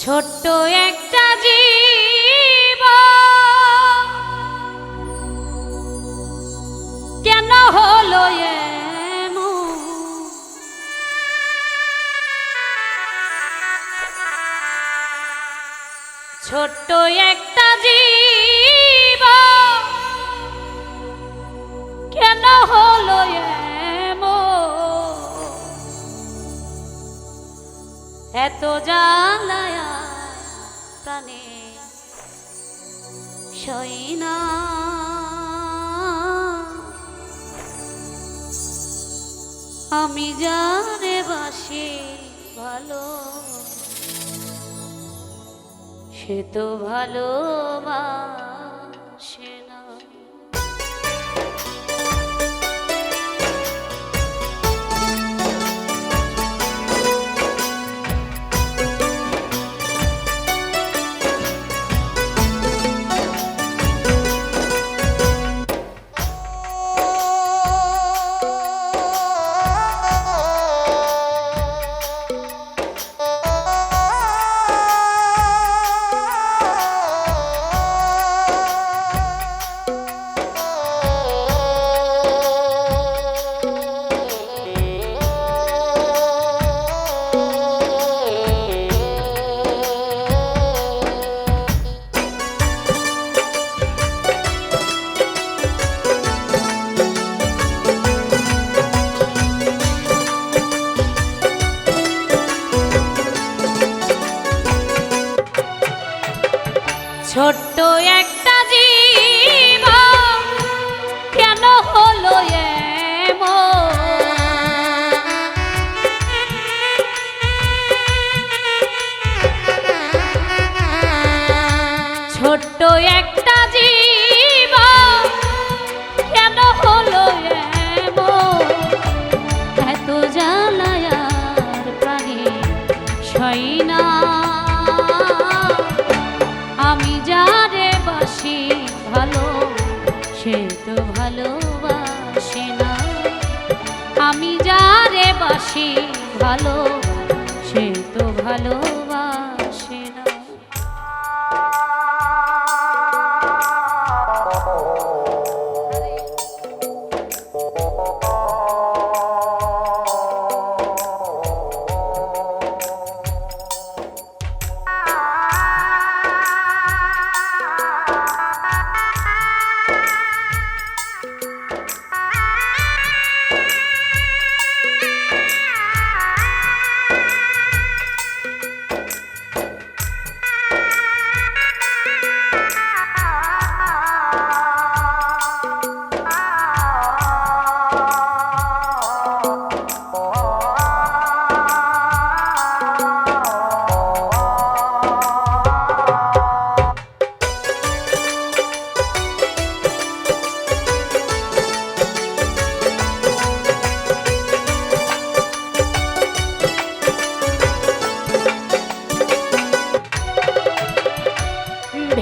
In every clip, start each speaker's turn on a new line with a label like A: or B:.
A: ছোট্ট একটা জীব কেন হলো? ছোট্ট একটা জীব কেন হলো? এত জ্বালায়া না। আমি জানে বাসি ভালো। সে তো ভালোবাসে ছোট্ট একটা জীব। কেন হলো? এত জ্বালায়ার প্রাণে সই না। আমি যারে বাসি ভালো, সে তো ভালোবাসে না। আমি যারে বাসি ভালো, সে তো ভালোবাসে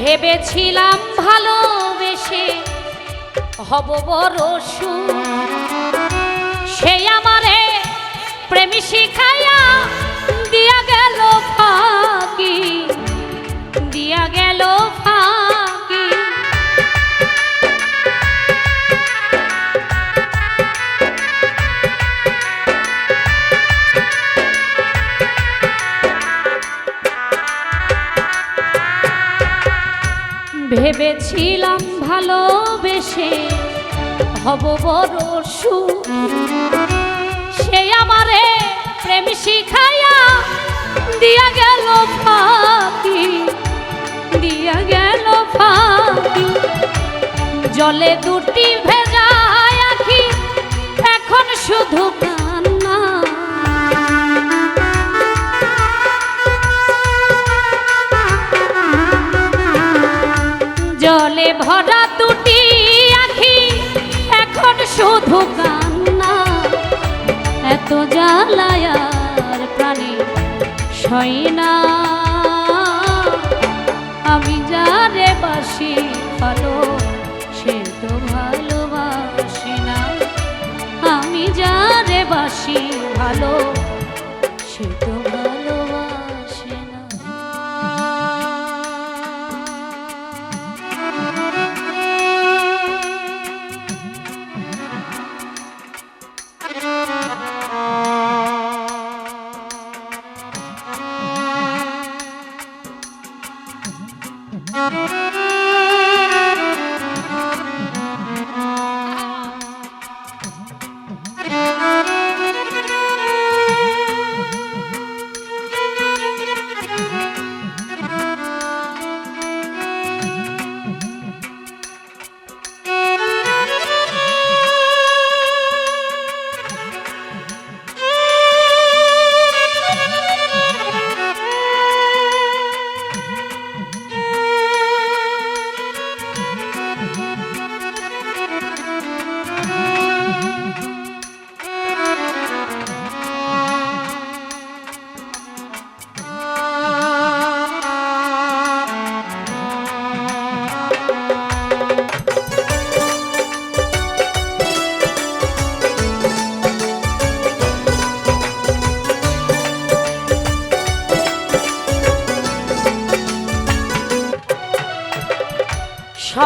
A: ভেবেছিলাম ভালোবেসে হব বড় সু সেই আমারে প্রেমী শিখাইয়া দিয়া গেল ফাঁকি। দিয়া গেল ভেবেছিলাম ভালোবেসে হব বড় সে আমারে প্রেম শিখাইয়া দিয়া গেল ফাঁকি, দিয়া গেল ফাঁকি। জলে দুটি ভেজায় আখি, এখন শুধু জলে ভরা দুটি আখি, এখন শুধু কান্না। এত জ্বালায়ার প্রাণী সই না। আমি যারে বাসি ভালো, সে তো ভালোবাসি না। আমি যারে বাসি ভালো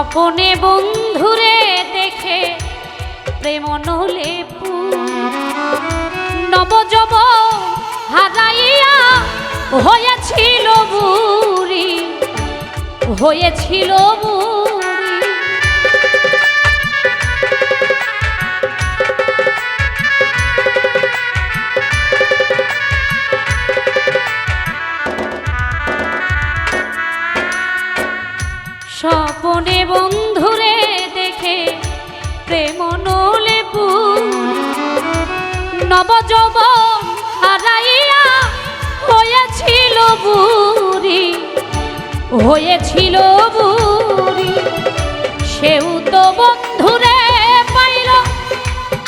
A: স্বপনে বন্ধুরে দেখে প্রেম নলে নবজব হারাইয়া হয়েছিল বুড়ি হয়েছিল বুড়ি। বন্ধুরে দেখে প্রেম নলে নবজব হারাইয়া হয়েছিল বুড়ি হয়েছিল বুড়ি। সেও তো বন্ধুরে পাইল,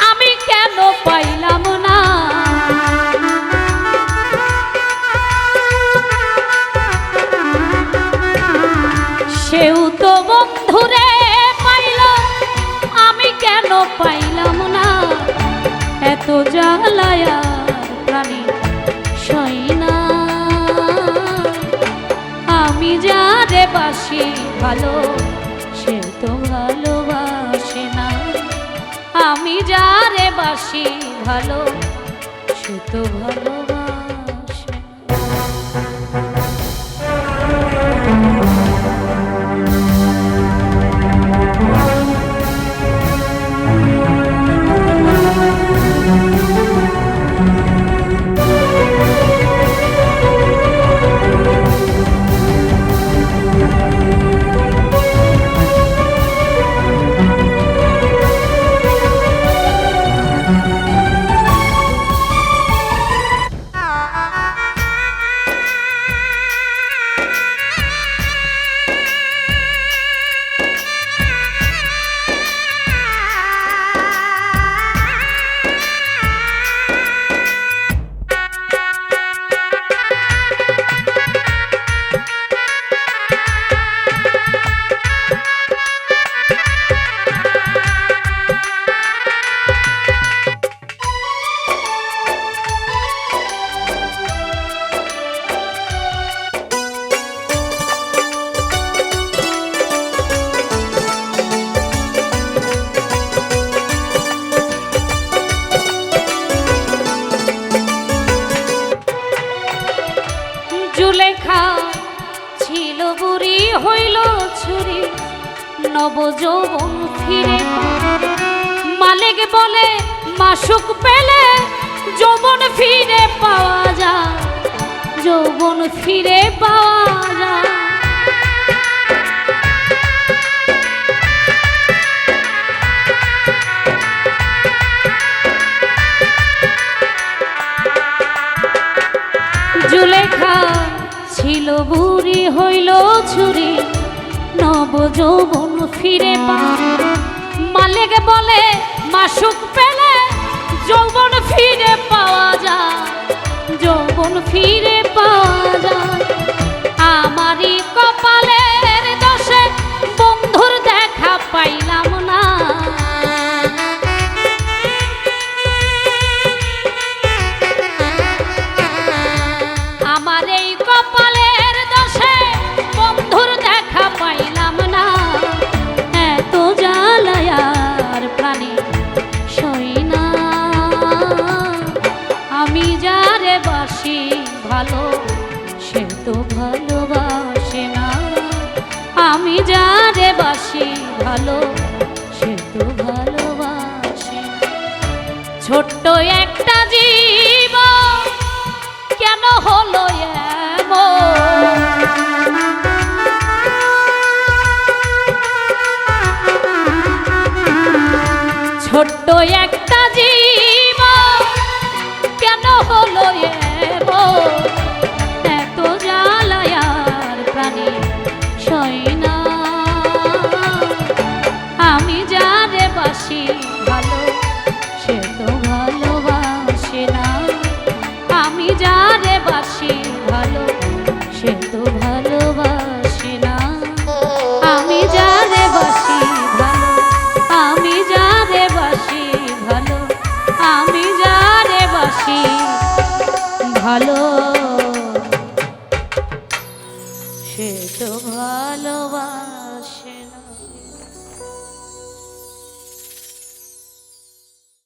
A: আমি কেন পাইলাম এত জ্বালায়া প্রাণী সই না। আমি যারে বাসি ভালো, সে তো ভালোবাসে না। আমি যারে বাসি ভালো, সে তো ভালোবাসে নব যৌবন ফিরে মালিক বলে, মাসুক পেলে যৌবন ফিরে পাওয়া যায়, যৌবন ফিরে পাওয়া যায়। জুলেখা ছিল বুড়ি হইল ছুরি যৌবন ফিরে পা। মালিক বলে, মাসুক পেলে যৌবন ফিরে পাওয়া যায়। যৌবন ফিরে পাওয়া যায়। আমারই কপালের দোষে বন্ধুর দেখা পাইলাম আমি যারে বাসি ভালো সে তো ভালোবাসি। ছোট্ট একটা জীব কেন হলো